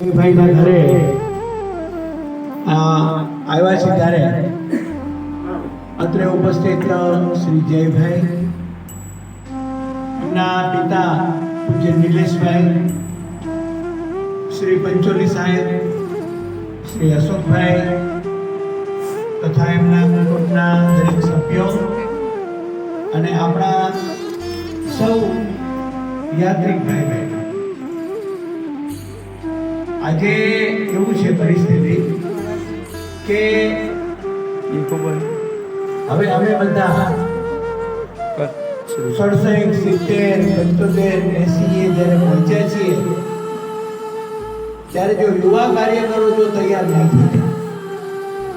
જયભાઈના ઘરે, આ, આવ્યા છે ત્યારે. અત્રે ઉપસ્થિત શ્રી જયભાઈ, એમના પિતા પૂજ્ય નિલેશભાઈ, શ્રી પંચોલી સાહેબ, શ્રી અશોકભાઈ તથા એમના કુટુંબના દરેક સભ્યો અને આપણા સૌ યાત્રિક ભાઈ બહેનો આજે એવું છે પરિસ્થિતિ? કે હવે અમે બધા સડસઠ સિત્તેર પંચોતેર એસી જ્યારે પહોંચ્યા છીએ ત્યારે જો યુવા કાર્યકરો જો તૈયાર નહીં થાય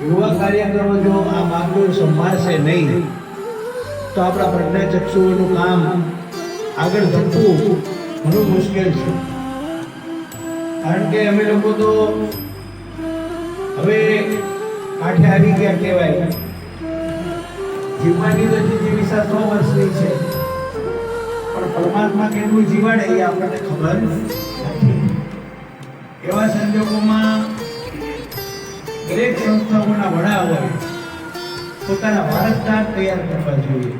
યુવા કાર્યકરો જો આ માગણીઓ સંભાળશે નહીં તો આપણા પ્રજ્ઞાચક્ષુઓનું કામ આગળ ધપવું ઘણું મુશ્કેલ છે. કારણ કે અમે લોકો તો હવે કાંઠે આવી ગયા કહેવાય. જીવવાની તો જીવિકા સો વર્ષની છે. પણ પરમાત્મા કેટલું જીવાડે એ આપણને ખબર નથી. એવા સંજોગોમાં દરેક સંસ્થાઓના વડા હોય, પોતાના વારસદાર તૈયાર કરવા જોઈએ.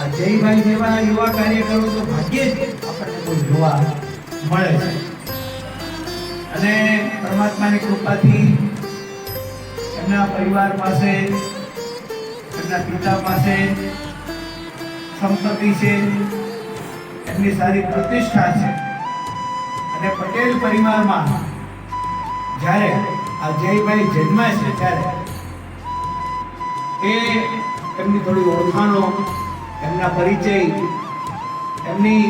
આ જયભાઈ જેવા યુવા કાર્યકરો તો ભાગ્યે જ આપણને કોઈ જોવા મળે છે. અને પરમાત્માની કૃપાથી એમના પરિવાર પાસે, એમના પિતા પાસે સંપત્તિ છે, એમની સારી પ્રતિષ્ઠા છે. અને પટેલ પરિવારમાં જ્યારે આ જયભાઈ જન્માય છે ત્યારે એ એમની થોડી ઓળખાણો, એમના પરિચય, એમની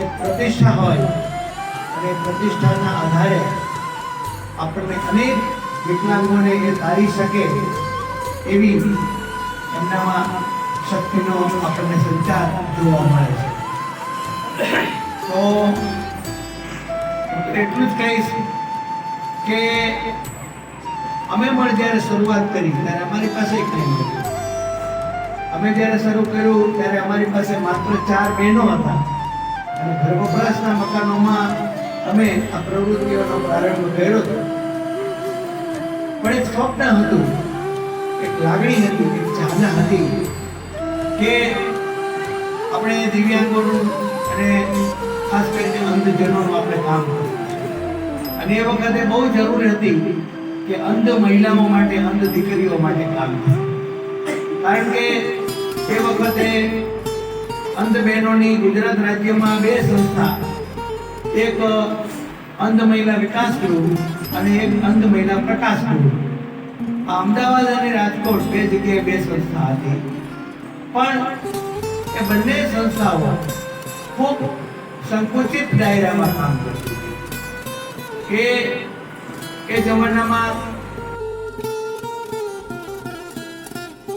એક પ્રતિષ્ઠા હોય અને પ્રતિષ્ઠાના આધારે આપણને અનેક વિકલાંગોને એ તારી શકે એવી એમનામાં શક્તિનો આપણને સંચાર જોવા મળે છે. તો એટલું જ કહીશ કે અમે પણ જ્યારે શરૂઆત કરી ત્યારે અમારી પાસે કંઈ નહોતું. અમે જ્યારે શરૂ કર્યું ત્યારે અમારી પાસે માત્ર ચાર બહેનો હતા અને ઘર વપરાશના મકાનોમાં અમે આ પ્રવૃત્તિઓનો પ્રારંભ કર્યો હતો. પણ એક સ્વપ્ન હતું, એક લાગણી હતી, એક ચાહના હતી કે આપણે દિવ્યાંગોનું અને ખાસ કરીને અંધજનોનું આપણે કામ કરવું અને એ વખતે બહુ જરૂર હતી કે અંધ મહિલાઓ માટે, અંધ દીકરીઓ માટે કામ થાય કારણ કે એ વખતે અંધ બહેનોની ગુજરાત રાજ્યમાં બે સંસ્થા એક અંધ મહિલા વિકાસ ગૃહ અને એક અંધ મહિલા પ્રકાશ ગૃહ અમદાવાદ અને રાજકોટ બે જગ્યાએ બે સંસ્થા હતી. પણ એ બંને સંસ્થાઓ ખૂબ સંકુચિત દાયરામાં કામ કરતી હતી. એ એ જમાનામાં